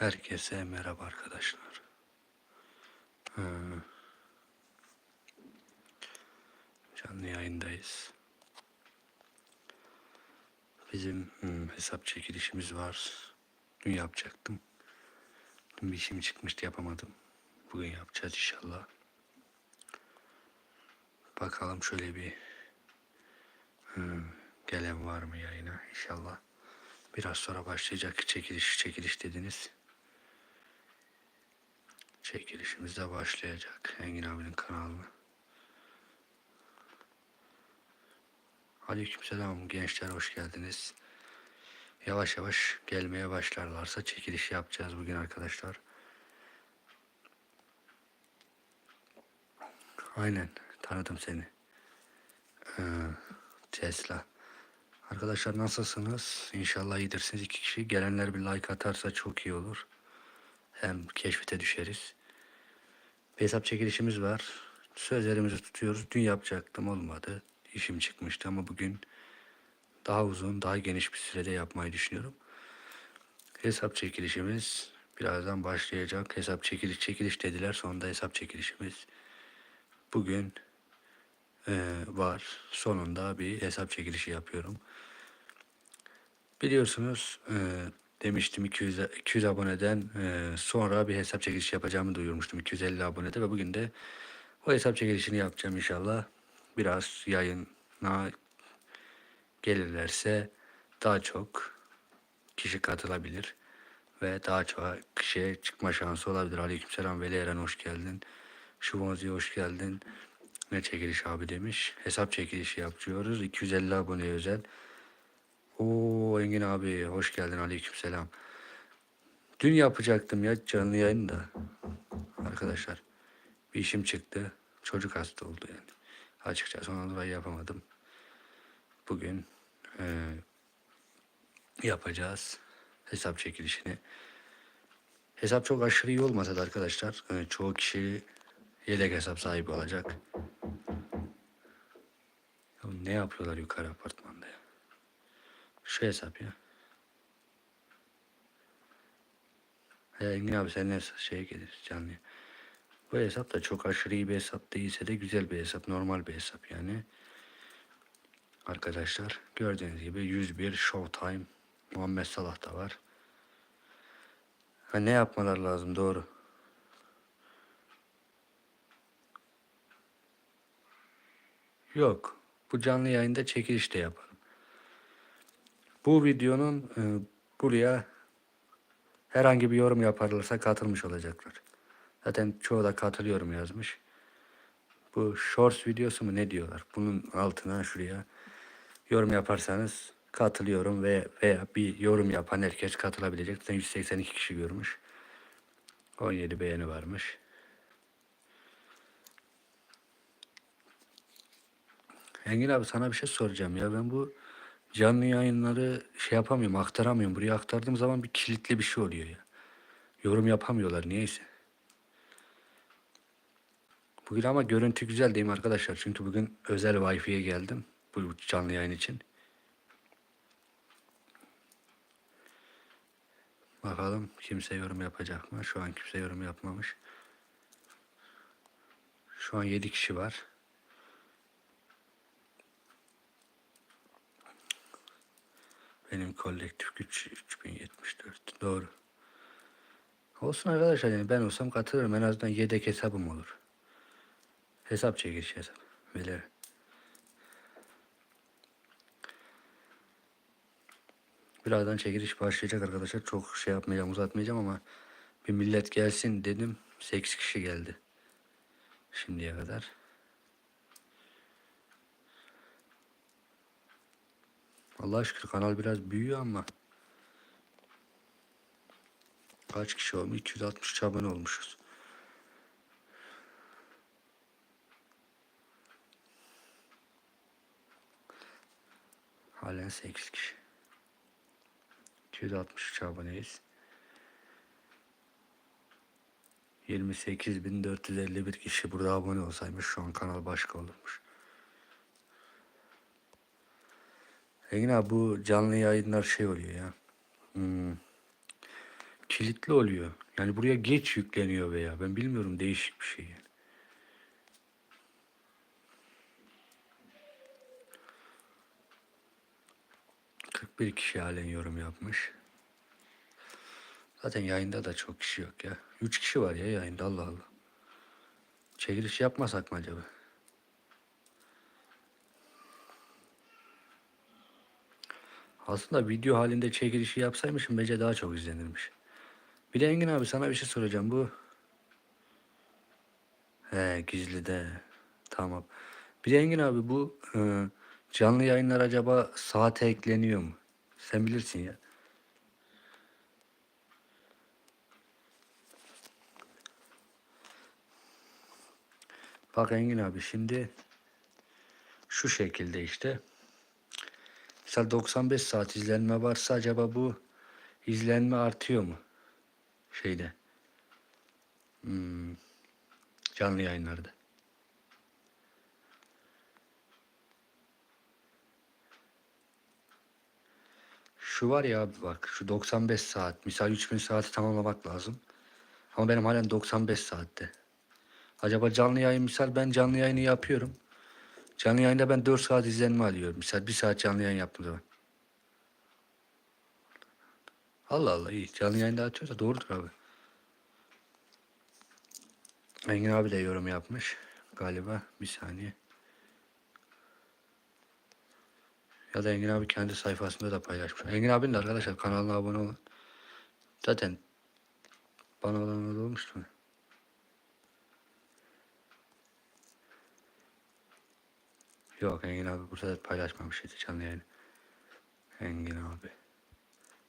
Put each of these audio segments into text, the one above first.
Herkese merhaba arkadaşlar. Ee, canlı yayındayız. Bizim hesap çekilişimiz var. Dün yapacaktım. Dün bir işim çıkmıştı yapamadım. Bugün yapacağız inşallah. Bakalım şöyle bir gelen var mı yayına inşallah. Biraz sonra başlayacak çekiliş çekiliş dediniz. Çekilişimiz de başlayacak. Engin abinin kanalına. Aleykümselam gençler hoş geldiniz. Yavaş yavaş gelmeye başlarlarsa çekiliş yapacağız bugün arkadaşlar. Aynen tanıdım seni. Ee, Tesla. Arkadaşlar nasılsınız? İnşallah iyidirsiniz. İki kişi gelenler bir like atarsa çok iyi olur. Hem keşfete düşeriz. Hesap çekilişimiz var. Sözlerimizi tutuyoruz. Dün yapacaktım olmadı. İşim çıkmıştı ama bugün daha uzun, daha geniş bir sürede yapmayı düşünüyorum. Hesap çekilişimiz birazdan başlayacak. Hesap çekiliş çekiliş dediler. Sonunda hesap çekilişimiz bugün eee, var. Sonunda bir hesap çekilişi yapıyorum. Biliyorsunuz eee, demiştim 200, 200 aboneden eee, sonra bir hesap çekilişi yapacağımı duyurmuştum 250 abonede ve bugün de o hesap çekilişini yapacağım inşallah. Biraz yayına gelirlerse daha çok kişi katılabilir ve daha çok kişiye çıkma şansı olabilir. Aleykümselam Veli Eren hoş geldin. Şubozi hoş geldin. Ne çekiliş abi demiş. Hesap çekilişi yapıyoruz. 250 aboneye özel. Oo Engin abi hoş geldin. Aleykümselam. Dün yapacaktım ya canlı yayını da. Arkadaşlar bir işim çıktı. Çocuk hasta oldu yani. Açıkçası ondan dolayı yapamadım. Bugün eee, yapacağız hesap çekilişini. Hesap çok aşırı iyi olmasa da arkadaşlar eee, çoğu kişi yedek hesap sahibi olacak. Ne yapıyorlar yukarı ya? Şu hesap ya. He Engin abi sen ne şeye gelir canlı. Bu hesap da çok aşırı iyi bir hesap değilse de güzel bir hesap. Normal bir hesap yani. Arkadaşlar gördüğünüz gibi 101 Showtime Muhammed Salah da var. Ha, ne yapmalar lazım doğru. Yok. Bu canlı yayında çekiliş de yaparım. Bu videonun e, buraya herhangi bir yorum yaparlarsa katılmış olacaklar. Zaten çoğu da katılıyorum yazmış. Bu shorts videosu mu ne diyorlar? Bunun altına şuraya yorum yaparsanız katılıyorum ve veya bir yorum yapan herkes katılabilecek. Zaten 182 kişi görmüş. 17 beğeni varmış. Engin abi sana bir şey soracağım ya ben bu canlı yayınları şey yapamıyorum aktaramıyorum. Buraya aktardığım zaman bir kilitli bir şey oluyor ya. Yorum yapamıyorlar niyeyse. Bugün ama görüntü güzel değil mi arkadaşlar? Çünkü bugün özel Wi-Fi'ye geldim. Bu canlı yayın için. Bakalım kimse yorum yapacak mı? Şu an kimse yorum yapmamış. Şu an 7 kişi var. Benim kolektif güç 3074. Doğru. Olsun arkadaşlar yani ben olsam katılırım. En azından yedek hesabım olur. Hesap çekiliş hesap. Böyle. Birazdan çekiliş başlayacak arkadaşlar. Çok şey yapmayacağım, uzatmayacağım ama bir millet gelsin dedim. 8 kişi geldi. Şimdiye kadar. Allah'a şükür kanal biraz büyüyor ama kaç kişi olmuş? 260 abone olmuşuz. Halen 8 kişi. 263 aboneyiz. 28.451 kişi burada abone olsaymış şu an kanal başka olurmuş. Engin abi bu canlı yayınlar şey oluyor ya. Hmm, kilitli oluyor. Yani buraya geç yükleniyor veya ben bilmiyorum değişik bir şey. Yani. bir kişi halen yorum yapmış. Zaten yayında da çok kişi yok ya. Üç kişi var ya yayında Allah Allah. Çekiliş yapmasak mı acaba? Aslında video halinde çekilişi yapsaymışım bence daha çok izlenirmiş. Bir de Engin abi sana bir şey soracağım. Bu He gizli de. Tamam. Bir de Engin abi bu e, canlı yayınlar acaba saate ekleniyor mu? Sen bilirsin ya. Bak Engin abi şimdi şu şekilde işte. Mesela 95 saat izlenme varsa acaba bu izlenme artıyor mu? Şeyde. Hmm, canlı yayınlarda. Şu var ya abi bak şu 95 saat. Misal 3000 saati tamamlamak lazım. Ama benim halen 95 saatte. Acaba canlı yayın misal ben canlı yayını yapıyorum. Canlı yayında ben 4 saat izlenme alıyorum. Misal 1 saat canlı yayın yaptım zaman. Allah Allah iyi. Canlı yayında atıyorsa doğrudur abi. Engin abi de yorum yapmış. Galiba bir saniye. Ya da Engin abi kendi sayfasında da paylaşmış. Engin abinin de arkadaşlar kanalına abone olun. Zaten bana olan olmuştu. Yok Engin abi bu sefer paylaşmamıştı canlı yayını. Engin abi.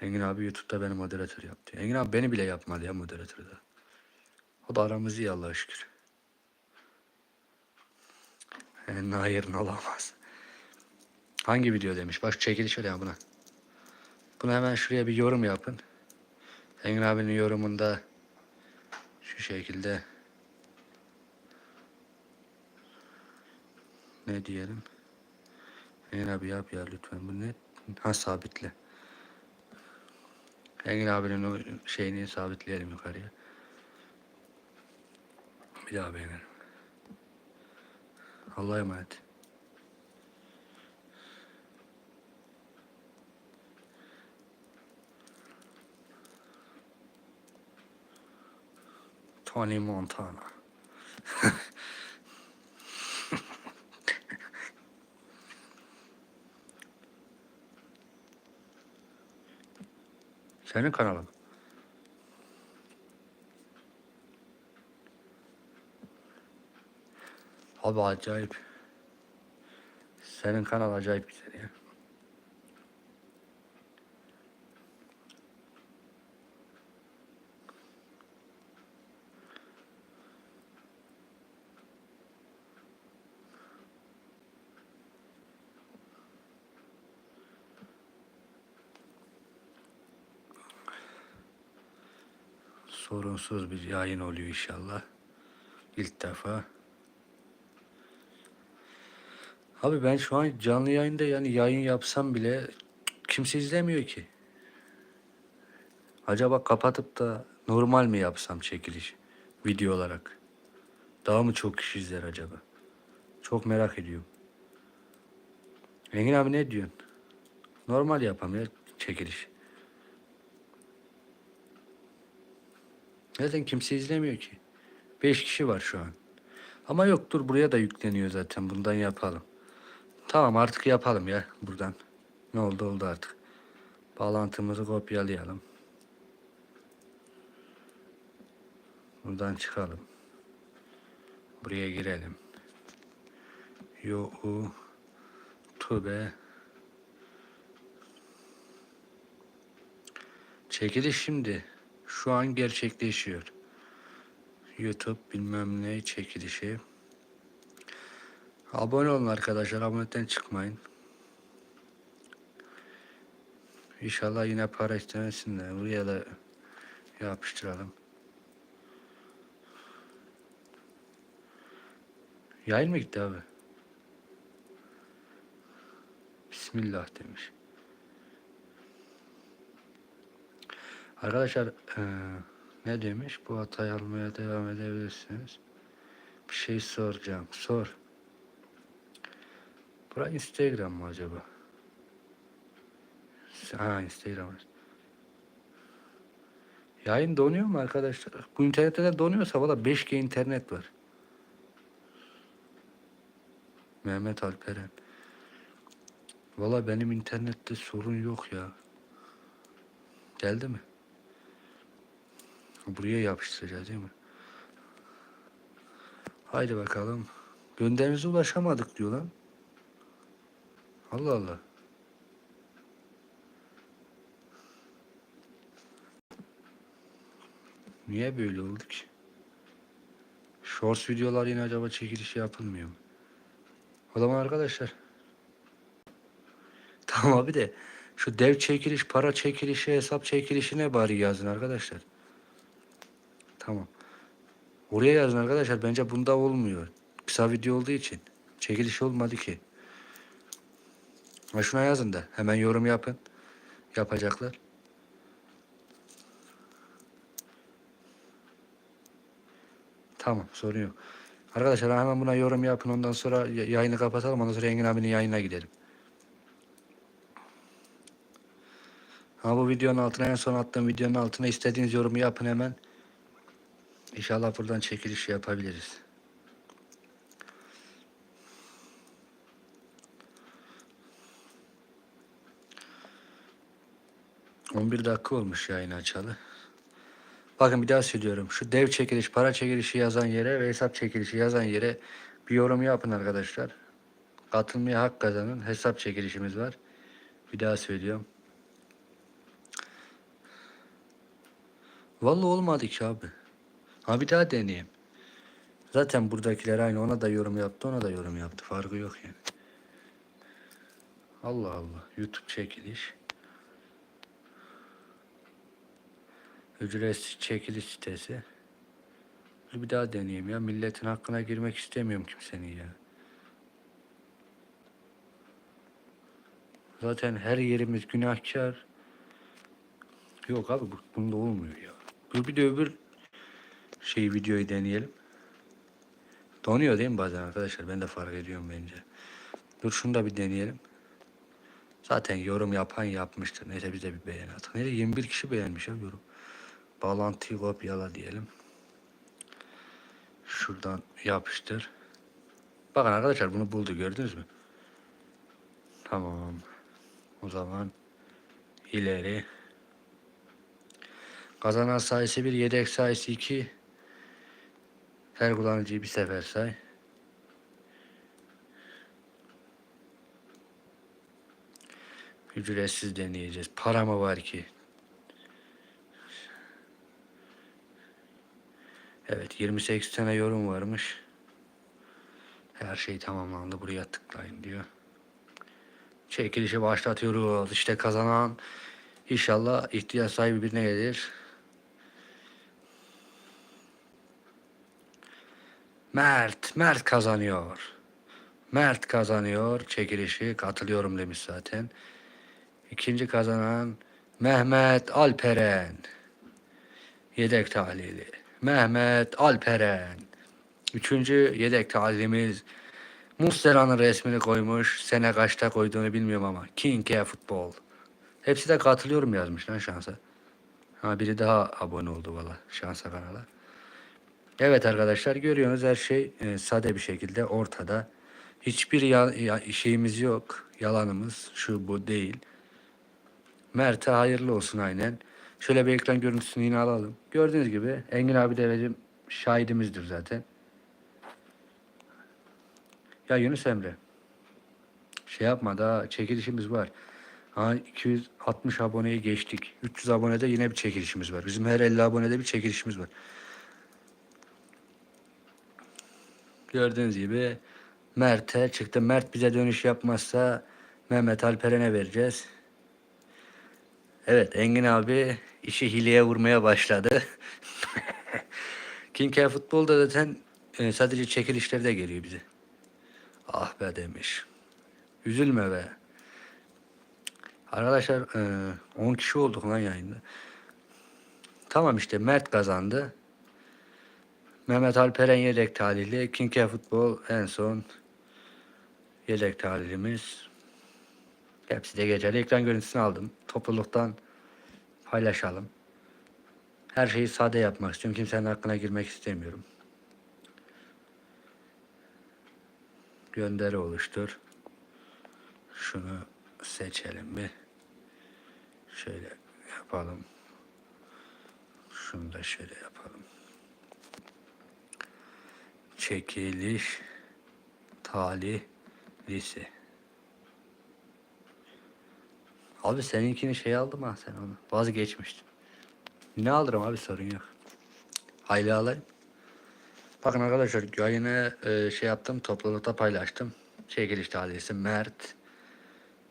Engin abi YouTube'da beni moderatör yaptı. Engin abi beni bile yapmadı ya moderatörde. O da aramız iyi Allah'a şükür. En hayırın olamaz. Hangi video demiş? Bak çekiliş öyle buna. Buna hemen şuraya bir yorum yapın. Engin abinin yorumunda şu şekilde ne diyelim? Engin abi yap ya lütfen. Bu ne? Ha sabitle. Engin abinin o şeyini sabitleyelim yukarıya. Bir daha beğenelim. Allah'a emanet. Tony Montana. Senin kanalın. Abi acayip. Senin kanal acayip güzel ya. Sorunsuz bir yayın oluyor inşallah. İlk defa. Abi ben şu an canlı yayında yani yayın yapsam bile kimse izlemiyor ki. Acaba kapatıp da normal mi yapsam çekiliş video olarak? Daha mı çok kişi izler acaba? Çok merak ediyorum. Engin abi ne diyorsun? Normal yapam ya çekiliş. Zaten kimse izlemiyor ki. Beş kişi var şu an. Ama yok dur buraya da yükleniyor zaten. Bundan yapalım. Tamam artık yapalım ya buradan. Ne oldu oldu artık. Bağlantımızı kopyalayalım. Buradan çıkalım. Buraya girelim. Yo u tube Çekiliş şimdi şu an gerçekleşiyor. YouTube bilmem ne çekilişi. Abone olun arkadaşlar. Abonelikten çıkmayın. İnşallah yine para istemesinler. Buraya da yapıştıralım. Yayın mı gitti abi? Bismillah demiş. Arkadaşlar eee, ne demiş? Bu hatayı almaya devam edebilirsiniz. Bir şey soracağım. Sor. Bura Instagram mı acaba? Ha Instagram. Yayın donuyor mu arkadaşlar? Bu internette de donuyorsa valla 5G internet var. Mehmet Alperen. Valla benim internette sorun yok ya. Geldi mi? Buraya yapıştıracağız değil mi? Haydi bakalım. Gönderimize ulaşamadık diyor lan. Allah Allah. Niye böyle oldu ki? Shorts videolar yine acaba çekilişi yapılmıyor mu? O zaman arkadaşlar. Tamam abi de şu dev çekiliş, para çekilişi, hesap çekilişine bari yazın arkadaşlar. Tamam. Oraya yazın arkadaşlar. Bence bunda olmuyor. Kısa video olduğu için. Çekiliş olmadı ki. Ha şuna yazın da. Hemen yorum yapın. Yapacaklar. Tamam sorun yok. Arkadaşlar hemen buna yorum yapın. Ondan sonra yayını kapatalım. Ondan sonra Engin abinin yayınına gidelim. Ha bu videonun altına en son attığım videonun altına istediğiniz yorumu yapın hemen. İnşallah buradan çekiliş yapabiliriz. On bir dakika olmuş yayın açalı. Bakın bir daha söylüyorum. Şu dev çekiliş, para çekilişi yazan yere ve hesap çekilişi yazan yere bir yorum yapın arkadaşlar. Katılmaya hak kazanın. Hesap çekilişimiz var. Bir daha söylüyorum. Vallahi olmadı ki abi. Ha bir daha deneyeyim. Zaten buradakiler aynı. Ona da yorum yaptı, ona da yorum yaptı. Farkı yok yani. Allah Allah. YouTube çekiliş. Ücretsiz çekiliş sitesi. Bir daha deneyeyim ya. Milletin hakkına girmek istemiyorum kimsenin ya. Zaten her yerimiz günahkar. Yok abi bu, bunda olmuyor ya. Dur bir de öbür şey videoyu deneyelim. Donuyor değil mi bazen arkadaşlar? Ben de fark ediyorum bence. Dur şunu da bir deneyelim. Zaten yorum yapan yapmıştır. Neyse biz de bir beğen atalım. Neyse 21 kişi beğenmiş ya yorum. Bağlantıyı kopyala diyelim. Şuradan yapıştır. Bakın arkadaşlar bunu buldu gördünüz mü? Tamam. O zaman ileri. Kazanan sayısı 1, yedek sayısı 2. Her kullanıcıyı bir sefer say. Ücretsiz deneyeceğiz. Para mı var ki? Evet 28 tane yorum varmış. Her şey tamamlandı. Buraya tıklayın diyor. Çekilişi başlatıyoruz. İşte kazanan inşallah ihtiyaç sahibi birine gelir. Mert, Mert kazanıyor. Mert kazanıyor çekilişi. Katılıyorum demiş zaten. İkinci kazanan Mehmet Alperen. Yedek tahlili. Mehmet Alperen. Üçüncü yedek tahlilimiz Muslera'nın resmini koymuş. Sene kaçta koyduğunu bilmiyorum ama. King Air Futbol. Hepsi de katılıyorum yazmış lan şansa. Ha biri daha abone oldu valla şansa kanala. Evet arkadaşlar görüyorsunuz her şey e, sade bir şekilde ortada. Hiçbir ya, ya- şeyimiz yok. Yalanımız şu bu değil. Mert'e hayırlı olsun aynen. Şöyle bir ekran görüntüsünü yine alalım. Gördüğünüz gibi Engin abi de bizim şahidimizdir zaten. Ya Yunus Emre. Şey yapma daha çekilişimiz var. Ha 260 aboneyi geçtik. 300 abonede yine bir çekilişimiz var. Bizim her 50 abonede bir çekilişimiz var. Gördüğünüz gibi Mert'e çıktı. Mert bize dönüş yapmazsa Mehmet Alperen'e vereceğiz. Evet Engin abi işi hileye vurmaya başladı. King Air Futbol'da zaten e, sadece çekilişlerde geliyor bize. Ah be demiş. Üzülme be. Arkadaşlar e, 10 kişi olduk lan yayında. Tamam işte Mert kazandı. Mehmet Alperen yedek talihli. Kinke Futbol en son yedek talihlimiz. Hepsi de geçerli. Ekran görüntüsünü aldım. Topluluktan paylaşalım. Her şeyi sade yapmak istiyorum. Kimsenin hakkına girmek istemiyorum. Gönderi oluştur. Şunu seçelim bir. Şöyle yapalım. Şunu da şöyle yapalım. Çekiliş talihlisi. Abi seninkini şey aldım ha sen onu. Vazgeçmiştin. Ne alırım abi sorun yok. Hayli alayım. Bakın arkadaşlar yayını e, şey yaptım toplulukta paylaştım. Çekiliş talihlisi Mert.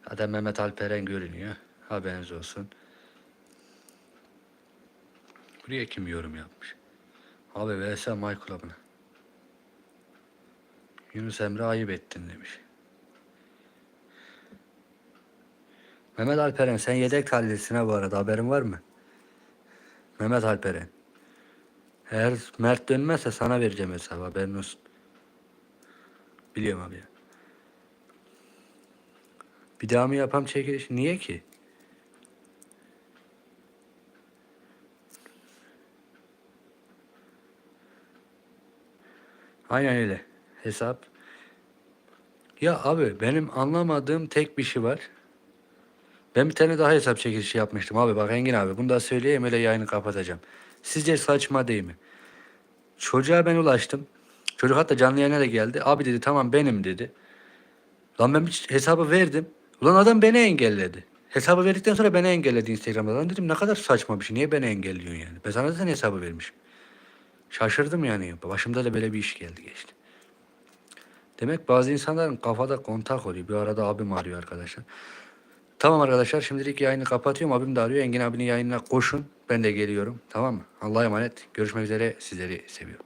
Zaten Mehmet Alperen görünüyor. Haberiniz olsun. Buraya kim yorum yapmış? Abi VS My Club'ına. Yunus Emre ayıp ettin demiş. Mehmet Alperen sen yedek talihlisine bu arada haberin var mı? Mehmet Alperen. Eğer Mert dönmezse sana vereceğim hesabı haberin olsun. Biliyorum abi. Bir daha mı yapam çekiliş? Niye ki? Aynen öyle. Hesap. Ya abi benim anlamadığım tek bir şey var. Ben bir tane daha hesap çekilişi yapmıştım abi. Bak Engin abi bunu da söyleyeyim öyle yayını kapatacağım. Sizce saçma değil mi? Çocuğa ben ulaştım. Çocuk hatta canlı yayına da geldi. Abi dedi tamam benim dedi. Lan ben bir hesabı verdim. Ulan adam beni engelledi. Hesabı verdikten sonra beni engelledi Instagram'da. Lan dedim ne kadar saçma bir şey. Niye beni engelliyorsun yani? Ben sana zaten hesabı vermişim. Şaşırdım yani. Başımda da böyle bir iş geldi geçti. Demek bazı insanların kafada kontak oluyor. Bir arada abim arıyor arkadaşlar. Tamam arkadaşlar şimdilik yayını kapatıyorum. Abim de arıyor. Engin abinin yayınına koşun. Ben de geliyorum. Tamam mı? Allah'a emanet. Görüşmek üzere. Sizleri seviyorum.